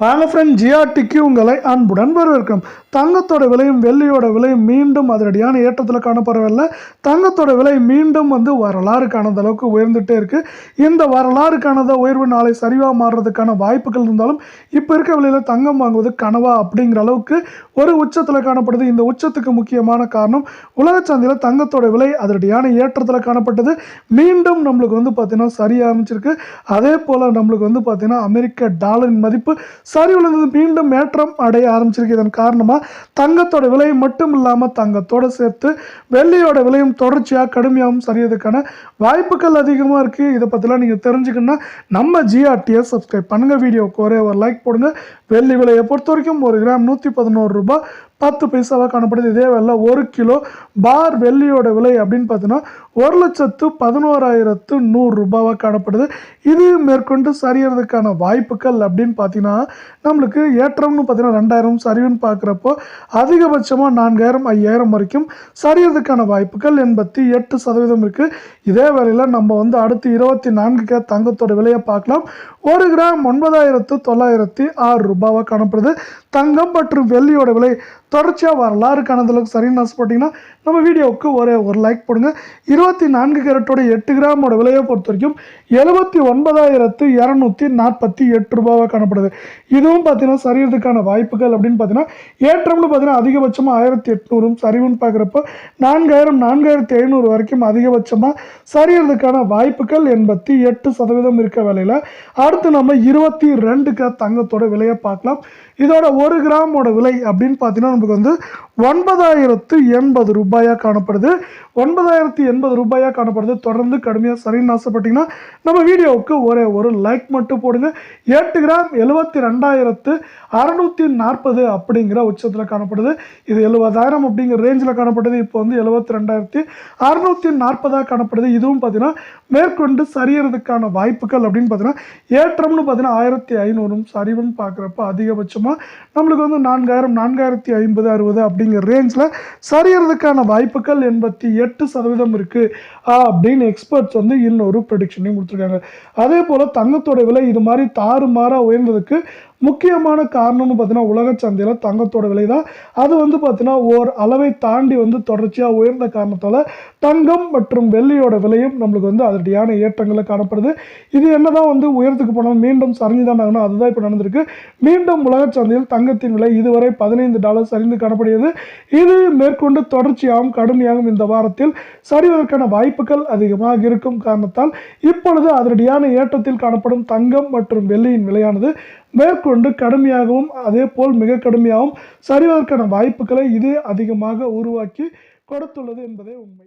வாங்க ஃப்ரெண்ட் ஜிஆர்டிக்கு உங்களை அன்புடன் வரவேற்கும் தங்கத்தோட விலையும் வெள்ளியோட விலையும் மீண்டும் அதிரடியான ஏற்றத்தில் காணப்படவில்லை. தங்கத்தோட விலை மீண்டும் வந்து வரலாறு காணாத அளவுக்கு உயர்ந்துகிட்டே இருக்குது இந்த வரலாறு காணாத உயர்வு நாளை சரிவாக மாறுறதுக்கான வாய்ப்புகள் இருந்தாலும் இப்போ இருக்க விலையில் தங்கம் வாங்குவது கனவா அப்படிங்கிற அளவுக்கு ஒரு உச்சத்தில் காணப்படுது. இந்த உச்சத்துக்கு முக்கியமான காரணம் உலக சந்தையில் தங்கத்தோட விலை அதிரடியான ஏற்றத்தில் காணப்பட்டது. மீண்டும் நம்மளுக்கு வந்து பார்த்தீங்கன்னா சரி ஆரம்பிச்சிருக்கு. அதே போல் நம்மளுக்கு வந்து பார்த்திங்கன்னா அமெரிக்க டாலரின் மதிப்பு சரிவுலேருந்து மீண்டும் ஏற்றம் அடைய ஆரம்பிச்சிருக்கு. இதன் காரணமாக தங்கத்தோட விலை மட்டும் இல்லாமல் தங்கத்தோடு சேர்த்து வெள்ளியோட விலையும் தொடர்ச்சியாக கடுமையாகவும் சரியதுக்கான வாய்ப்புகள் அதிகமாக இருக்குது இதை பற்றிலாம் நீங்கள் தெரிஞ்சுக்கணுன்னா நம்ம ஜிஆர்டிஎஸ் சப்ஸ்கிரைப் பண்ணுங்கள் வீடியோவுக்கு ஒரே ஒரு லைக் போடுங்க. வெள்ளி விலையை பொறுத்த வரைக்கும் ஒரு கிராம் நூற்றி பதினோரு ரூபாய் பத்து பைசாவாக காணப்படுது? இதே வேலை ஒரு கிலோ பார் வெள்ளியோட விலை அப்படின்னு பார்த்தீங்கன்னா ஒரு லட்சத்து பதினோராயிரத்து நூறு ரூபாவாக காணப்படுது. இது மேற்கொண்டு சரியறதுக்கான வாய்ப்புகள் அப்படின்னு பார்த்தீங்கன்னா நம்மளுக்கு ஏற்றம்னு பார்த்தீங்கன்னா ரெண்டாயிரம் சரிவுன்னு பார்க்குறப்போ அதிகபட்சமாக நான்காயிரம் ஐயாயிரம் வரைக்கும் சரியறதுக்கான வாய்ப்புகள் எண்பத்தி எட்டு சதவீதம் இருக்குது இதே வேலையில் நம்ம வந்து அடுத்து இருபத்தி நான்குக்கு தங்கத்தோட விலையை பார்க்கலாம். ஒரு கிராம் ஒன்பதாயிரத்து தொள்ளாயிரத்தி ஆறு ரூபாவாக காணப்படுது. தங்கம் மற்றும் வெள்ளியோட விலை தொடர்ச்சியாக வரலாறு காணதளவுக்கு சரின்னு ஆசைப்பட்டிங்கன்னா நம்ம வீடியோவுக்கு ஒரே ஒரு லைக் போடுங்க. இருபத்தி நான்கு கேரட்டோட எட்டு கிராமோட விலையை பொறுத்த வரைக்கும் எழுபத்தி ஒன்பதாயிரத்து இரநூத்தி நாற்பத்தி எட்டு ரூபாவாக காணப்படுது. இதுவும் பார்த்தீங்கன்னா சரியறதுக்கான வாய்ப்புகள் அப்படின்னு பார்த்தீங்கன்னா ஏற்றம்னு பார்த்தீங்கன்னா அதிகபட்சமாக ஆயிரத்தி எட்நூறும் சரிவுன்னு பார்க்குறப்போ நான்காயிரம் நான்காயிரத்தி ஐநூறு வரைக்கும் அதிகபட்சமாக சரியறதுக்கான வாய்ப்புகள் எண்பத்தி எட்டு சதவீதம் இருக்க வேலையில். அடுத்து நம்ம இருபத்தி ரெண்டு ரெண்டுக்கு தங்கத்தோட விலையை பார்க்கலாம். இதோட ஒரு கிராமோட விலை அப்படின்னு பார்த்தீங்கன்னா நமக்கு வந்து ஒன்பதாயிரத்து எண்பது ரூபாயாக காணப்படுது. ஒன்பதாயிரத்து எண்பது ரூபாயாக காணப்படுது. தொடர்ந்து கடுமையாக சரின்னு ஆசைப்பட்டீங்கன்னா நம்ம வீடியோவுக்கு ஒரே ஒரு லைக் மட்டும் போடுங்க. எட்டு கிராம் எழுபத்தி ரெண்டாயிரத்து அறநூற்றி நாற்பது அப்படிங்கிற உச்சத்தில் காணப்படுது. இது எழுபதாயிரம் அப்படிங்கிற ரேஞ்சில் காணப்படுது. இப்போ வந்து எழுபத்தி ரெண்டாயிரத்தி அறநூற்றி நாற்பதாக காணப்படுது. இதுவும் பார்த்தீங்கன்னா மேற்கொண்டு சரியறதுக்கான வாய்ப்புகள் அப்படின்னு பார்த்தீங்கன்னா ஏற்றம்னு பார்த்தீங்கன்னா ஆயிரத்தி ஐநூறும் சரிவும் பார்க்குறப்ப அதிகபட்சமாக நம்மளுக்கு வந்து நான்காயிரம் நான்காயிரத்தி ஐம்பது அறுபது அப்படிங்கிற ரேஞ்சில் சரியறதுக்கான வாய்ப்புகள் எண்பத்தி எட்டு சதவீதம் இருக்குது அப்படின்னு எக்ஸ்பர்ட்ஸ் வந்து இன்னொரு ப்ரெடிக்ஷனையும் கொடுத்துருக்காங்க. அதே போல் தங்கத்தோட விலை இது மாதிரி தாறுமாறாக உயர்ந்ததுக்கு முக்கியமான காரணம்னு பார்த்தீங்கன்னா உலக சந்தையில் தங்கத்தோட விலை தான் அது வந்து பார்த்தீங்கன்னா ஓர் அளவை தாண்டி வந்து தொடர்ச்சியாக உயர்ந்த காரணத்தால் தங்கம் மற்றும் வெள்ளியோட விலையும் நம்மளுக்கு வந்து அதிரடியான ஏற்றங்களில் காணப்படுது. இது என்னதான் வந்து உயரத்துக்கு போனால் மீண்டும் சரிஞ்சு தான் ஆகணும். அதுதான் இப்போ நடந்திருக்கு. மீண்டும் உலக சந்தையில் தங்கத்தின் விலை இதுவரை பதினைந்து டாலர் சரிந்து காணப்படுகிறது. இது மேற்கொண்டு தொடர்ச்சியாகவும் கடுமையாகவும் இந்த வாரத்தில் சரிவதற்கான வாய்ப்புகள் அதிகமாக இருக்கும் காரணத்தால் இப்பொழுது அதிரடியான ஏற்றத்தில் காணப்படும் தங்கம் மற்றும் வெள்ளியின் விலையானது மேற்கொண்டு கடுமையாகவும் அதே போல் மிக கடுமையாகவும் சரிவதற்கான வாய்ப்புகளை இது அதிகமாக உருவாக்கி கொடுத்துள்ளது என்பதே உண்மை.